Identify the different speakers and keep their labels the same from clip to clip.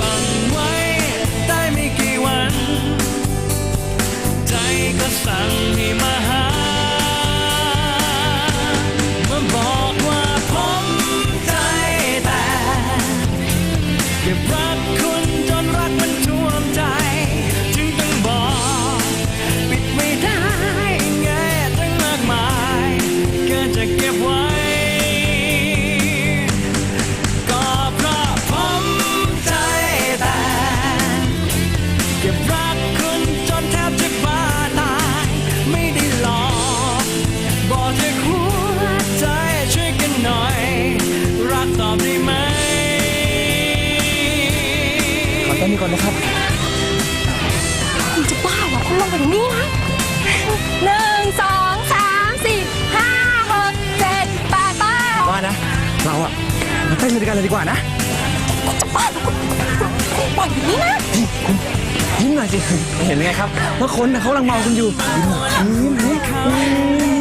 Speaker 1: บังไว้ได้ไม่กี่วัน ใจก็สั่งให้มาหามา ก่อนนะ
Speaker 2: ครับ
Speaker 3: คุณจะบ้าเหรอคุณลงไปตรงนี้นะหนึ่งสองสามสี่ห้าหกเจ็ดแปดเก้า
Speaker 2: ว่านะ เราอะมาเต้นด้วยกันเลยดีกว่านะ
Speaker 3: จะบ้าเหรอคุณปล่อยอย่างนี้นะ
Speaker 2: ยิ้มหน่อยสิ เห็นไงครับว่าคนน่ะเขากำลังมองคุณอยู่ยิ้มหน่อยยิ้มหน่อย
Speaker 3: ห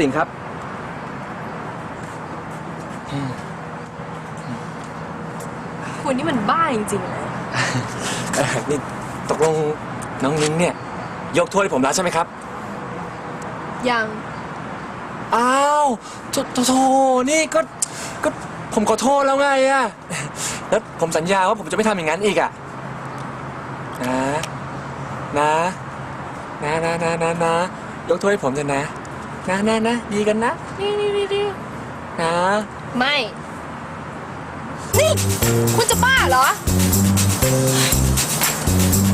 Speaker 3: สิง
Speaker 2: ครับ คุ
Speaker 3: ณ
Speaker 2: นี่
Speaker 1: มันบ้าจริ
Speaker 2: ง
Speaker 3: ๆเลย
Speaker 2: เอ่อนี่ตกลงน้องนิ้งเนี่ย ยกโทษให้ผมแล้วใช่ไหมครับ
Speaker 3: ยัง
Speaker 2: อ้าวโถโถโถนี่ก็ก็ผมขอโทษแล้วไงอะแล้วผมสัญญาว่าผมจะไม่ทำอย่างนั้นอีกอะนะ นะ นะนะนะนะนะยกโทษให้ผมเถอะนะ นะนะนะดีกันนะนี่นี่นี่นี่นะ
Speaker 3: ไม่นี่คุณจะบ้าเหรอ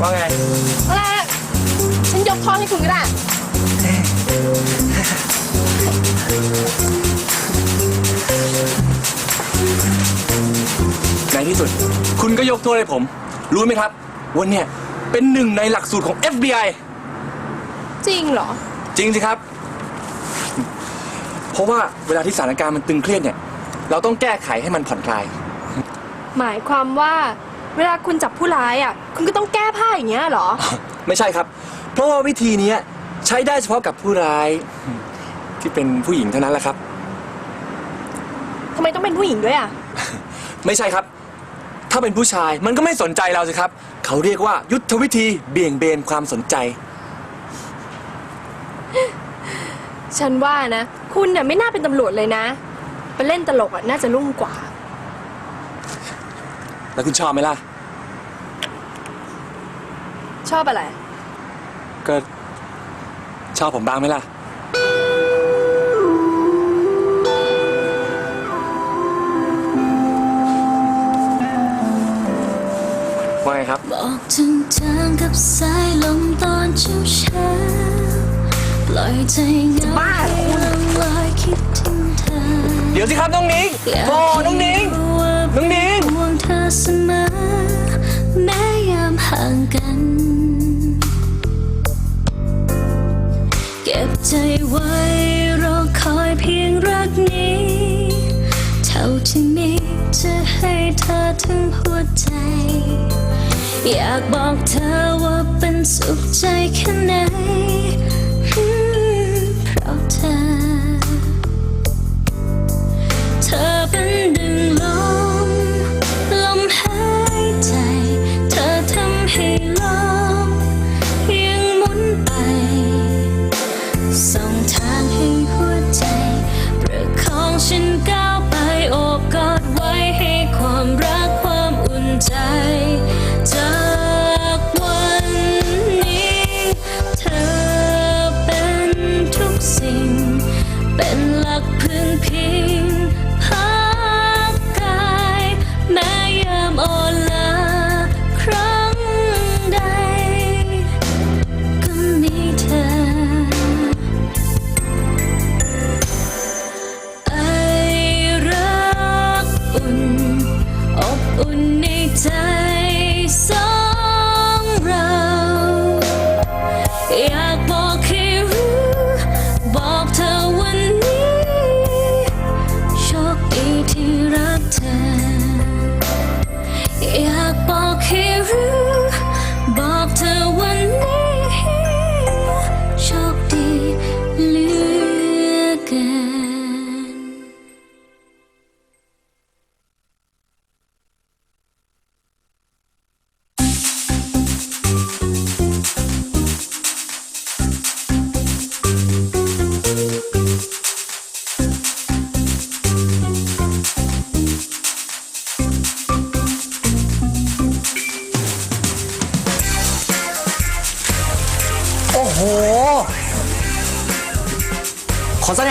Speaker 2: ว่าไง
Speaker 3: อะไรอะฉันยกโทษให้คุณก็ได้
Speaker 2: ในที่สุด คุณก็ยกโทษให้ผม รู้ไหมครับวันเนี่ยเป็นหนึ่งในหลักสูตรของ FBI
Speaker 3: จริงเหรอ
Speaker 2: จริงสิครับ เพราะว่าเวลาที่สถานการณ์มันตึงเครียดเนี่ย เราต้องแก้ไขให้มันผ่อนคลาย
Speaker 3: หมายความว่าเวลาคุณจับผู้ร้ายอะ คุณก็ต้องแก้ผ้าอย่างเงี้ยเหรอ
Speaker 2: ไม่ใช่ครับ เพราะว่าวิธีนี้ใช้ได้เฉพาะกับผู้ร้าย ที่เป็นผู้หญิงเท่านั้นแหละครับ
Speaker 3: ทำไมต้องเป็นผู้หญิงด้วยอะ
Speaker 2: ไม่ใช่ครับ ถ้าเป็นผู้ชายมันก็ไม่สนใจเราสิครับ เขาเรียกว่ายุทธวิธีเบี่ยงเบนความสนใจ
Speaker 3: ฉันว่านะ คุณเนี่ยไม่น่าเป็นตำรวจเลยนะ ไปเล่นตลกอะน่าจะรุ่งกว่า
Speaker 2: แล้วคุณชอบไหมล่ะ
Speaker 3: ชอบอะไร
Speaker 2: ก็ชอบผมบ้างไหมล่ะ ว่าไงครับ
Speaker 4: บอกจางๆกับสายลมตอนเช้าเช้า
Speaker 3: บ้าเหรอคุณ
Speaker 4: ให้ลอยคิดถึงเธอ
Speaker 2: เดี๋ยวสิครับน้องนิ้ง
Speaker 4: อยาก
Speaker 2: โอ้น้องนิ้ง
Speaker 4: รู้ว่า
Speaker 2: น้องนิ้ง
Speaker 4: ห่วงเธอเสมอแม้ยามห่างกัน เก็บใจไว้รอคอยเพียงรักนี้ เท่าที่มีจะให้เธอทั้งหัวใจ อยากบอกเธอว่าเป็นสุขใจแค่ไหน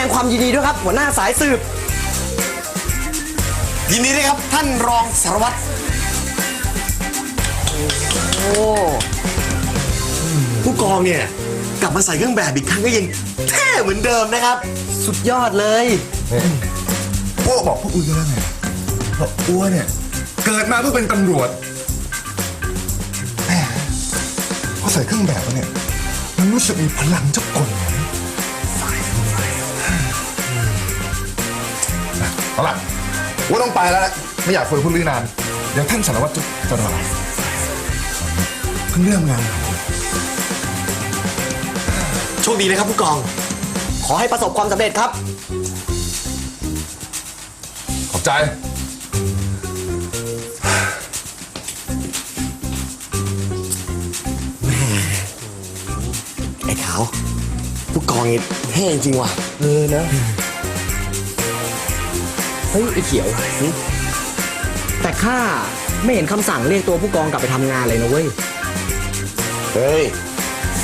Speaker 4: ดงความ
Speaker 5: ยินดีด้วยครับ หัวหน้าสายสืบ
Speaker 6: ยินดีด้วยครับท่านรองสารวัตร
Speaker 5: โอ้
Speaker 6: ผู้กองเนี่ยกลับมาใส่เครื่องแบบอีกครั้งก็ยังเท่เหมือนเดิมนะครับ
Speaker 5: สุดยอดเลย
Speaker 7: พวกบอกพวกอุ้ยก็ได้ไงบอกอ้วเนี่ย เกิดมาเพื่อเป็นตำรวจแหมพอใส่เครื่องแบบแล้วเนี่ย มันรู้สึกมีพลังเจ้ากล เอาล่ะว่าต้องไปแล้วไม่อยากคุยกับคุณลือนาน เดี๋ยวท่านสารวัตรจะจะรอเพิ่งเริ่มงาน
Speaker 6: โชคดีนะครับผู้กอง
Speaker 5: ขอให้ประสบความสำเร็จครับ
Speaker 7: ขอบใจ
Speaker 6: ไอ้ขาว ผู้กองนี่เท่จริงว่ะ
Speaker 5: เออนะ เฮ้ยไอ้เขียวหึแต่ข้าไม่เห็นคำสั่งเรียกตัวผู้กองกลับไปทำงานเลยนะเว้ย
Speaker 6: เฮ้ย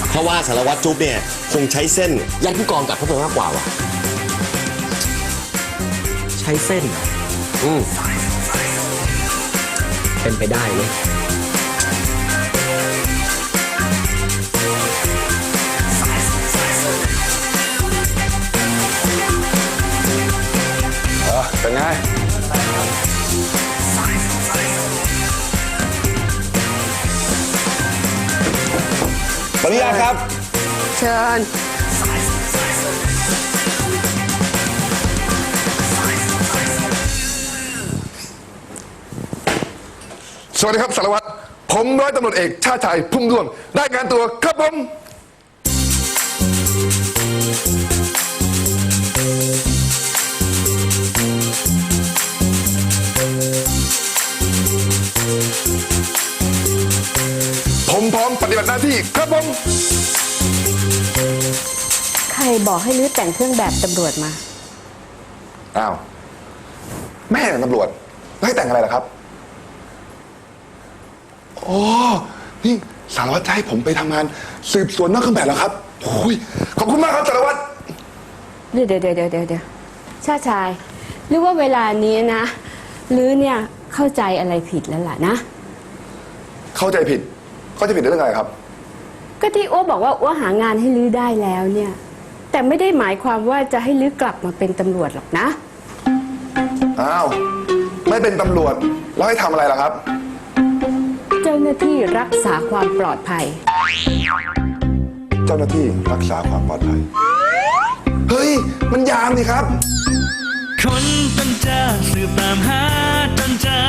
Speaker 6: เพราะว่าสารวัตรจุ๊บเนี่ยคงใช้เส้นยัดผู้กองกลับเข้าไปมากกว่าว่ะ
Speaker 5: ใช้เส้นเหรอ
Speaker 6: อืม
Speaker 5: เป็นไปได้เว้ย
Speaker 7: เป็นไง
Speaker 6: ขออนุญาตครับ
Speaker 8: เชิญ
Speaker 7: สวัสดีครับสารวัตรผมร้อยตำรวจเอกชาติชัยพุ่มด้วงได้งานตัวครับผม พร้อมปฏิบัติหน้าที่ครับผม
Speaker 8: ใครบอกให้ลื้อแต่งเครื่องแบบตำรวจมา
Speaker 7: อ้าวแม่ตำรวจแล้วให้แต่งอะไรล่ะครับอ๋อนี่สารวัตรจะให้ผมไปทำงาน สืบสวนนอกเครื่องแบบเหรอครับโอ้ยขอบคุณมากครับสารวัตร
Speaker 8: เดี๋ยวเดี๋ยวเดี๋ยวเดี๋ยวเดี๋ยวชาติชาย หรือว่าเวลานี้นะลื้อเนี่ยเข้าใจอะไรผิดแล้วล่ะนะ
Speaker 7: เข้าใจผิด เข้าใจผิดเรื่องอะไรครับ
Speaker 8: ก็ที่อ้วบอกว่าอ้วหางานให้ลื้อได้แล้วเนี่ย แต่ไม่ได้หมายความว่าจะให้ลื้อกลับมาเป็นตำรวจหรอกนะ
Speaker 7: อ้าว ไม่เป็นตำรวจ แล้วให้ทำอะไรล่ะครับ
Speaker 8: เจ้าหน้าที่รักษาความปลอดภัย
Speaker 7: เจ้าหน้าที่รักษาความปลอดภัย เฮ้ย มันยามนี่ครับ
Speaker 1: คนจนเจอสืบตามหาจนเจอ